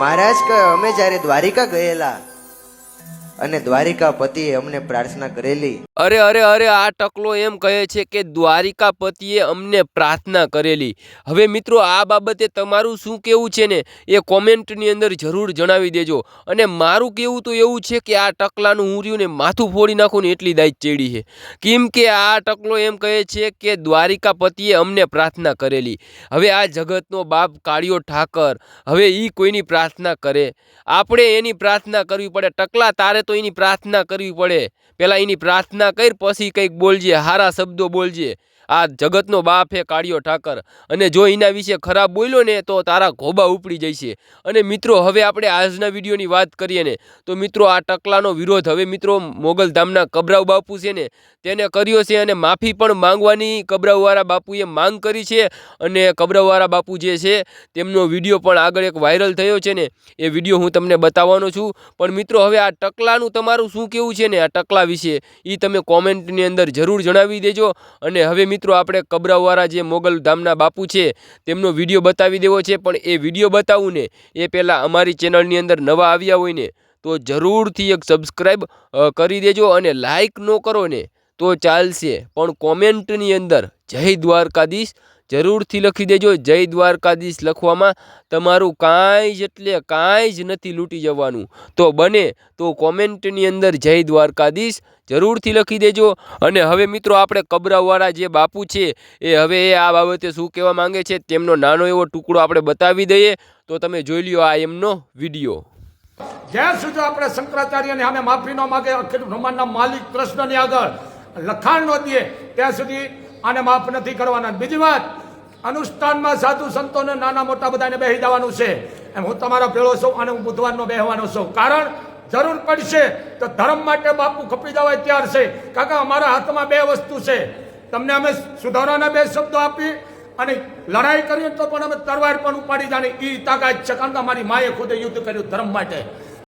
મહારાજ અમે જ્યારે દ્વારિકા ગયેલા અને દ્વારિકા પતિએ અમને પ્રાર્થના કરેલી. અરે અરે અરે, આ ટકલો એમ કહે છે કે દ્વારિકાપતિએ અમને પ્રાર્થના કરેલી. હવે મિત્રો, આ બાબતે તમારું શું કહેવું છે ને? એ કોમેન્ટની અંદર જરૂર જણાવી દેજો. અને મારું કહેવું તો એવું છે કે આ ટકલાનું હું ને માથું ફોડી નાખું ને એટલી દાઈ ચેડી છે. કેમ કે આ ટકલો એમ કહે છે કે દ્વારિકાપતિએ અમને પ્રાર્થના કરેલી. હવે આ જગતનો બાપ કાળિયો ઠાકર, હવે એ કોઈની પ્રાર્થના કરે? આપણે એની પ્રાર્થના કરવી પડે. ટકલા તારે તો એની પ્રાર્થના કરવી પડે. પહેલાં એની પ્રાર્થના કર, પછી કંઈક બોલજે, હારા શબ્દો બોલજે. આ જગતનો બાપ હે કાળિયો ઠાકર. અને જો એના વિશે ખરાબ બોલ્યો ને, તો તારા ઘોબા ઉપડી જશે. અને મિત્રો, હવે આપણે આજના વિડીયોની વાત કરીએ ને, તો મિત્રો, આ ટકલાનો વિરોધ હવે મિત્રો મોગલધામના કબરાવ બાપુ છે ને, તેને કર્યો છે અને માફી પણ માંગવાની કબરાવવાળા બાપુએ માંગ કરી છે. અને કબરાવવાળા બાપુ જે છે, તેમનો વીડિયો પણ આગળ એક વાયરલ થયો છે ને, એ વીડિયો હું તમને બતાવવાનો છું. પણ મિત્રો, હવે આ ટકલાનું તમારું શું કેવું છે ને, આ ટકલા વિશે એ તમે કોમેન્ટની અંદર જરૂર જણાવી દેજો. અને હવે મિત્રો આપણે કબરાવવાળા જે મોગલ ધામના બાપુ છે, તેમનો વીડિયો બતાવી દેવો છે, પણ એ વીડિયો બતાવું ને એ પહેલાં અમારી ચેનલની અંદર નવા આવ્યા હોય ને તો જરૂરથી એક સબસ્ક્રાઈબ કરી દેજો અને લાઈક ન કરો ને, તો ચાલશે. પણ કોમેન્ટની અંદર, જય દ્વારકાધીશ. જરૂરથી લખી દેજો. જય દ્વારકાધીશ લખવામાં તમારું કાંઈ જ એટલે કાંઈ જ નથી લૂંટી જવાનું. તો બને તો કોમેન્ટની અંદર જય દ્વારકાધીશ જરૂરથી લખી દેજો. અને હવે મિત્રો આપણે કબરાવાળા જે બાપુ છે એ હવે એ આ બાબતે શું કહેવા માંગે છે તેમનો નાનો એવો ટુકડો આપણે બતાવી દઈએ. તો તમે જોઈ લ્યો આ એમનો વીડિયો. જ્યાં સુધી આપણે શંકરાચાર્યની સામે માફી ન માગે, અખિલ બ્રહ્માંડના માલિક કૃષ્ણની આગળ લખાણ ન દઈએ, ત્યાં સુધી આને માફ નથી કરવાના. બીજી વાત અનુષ્ઠાનમાં સાધુ સંતોને નાના મોટા બધાને બેસી જવાનું છે. એમ હું તમારો ભેળો છું અને હું બુધવારનો બેહવાનો છું. કારણ જરૂર પડશે તો ધર્મ માટે બાપુ ખપી જવાય ત્યાર છે. કાકા, અમારા હાથમાં બે વસ્તુ છે. તમને અમે સુધારાના બે શબ્દો આપી અને લડાઈ કરીએ તો પણ અમે તરવાર પણ ઉપાડી જાણી એ તાકાત છે. કારણ કે અમારી માએ ખુદે યુદ્ધ કર્યું ધર્મ માટે.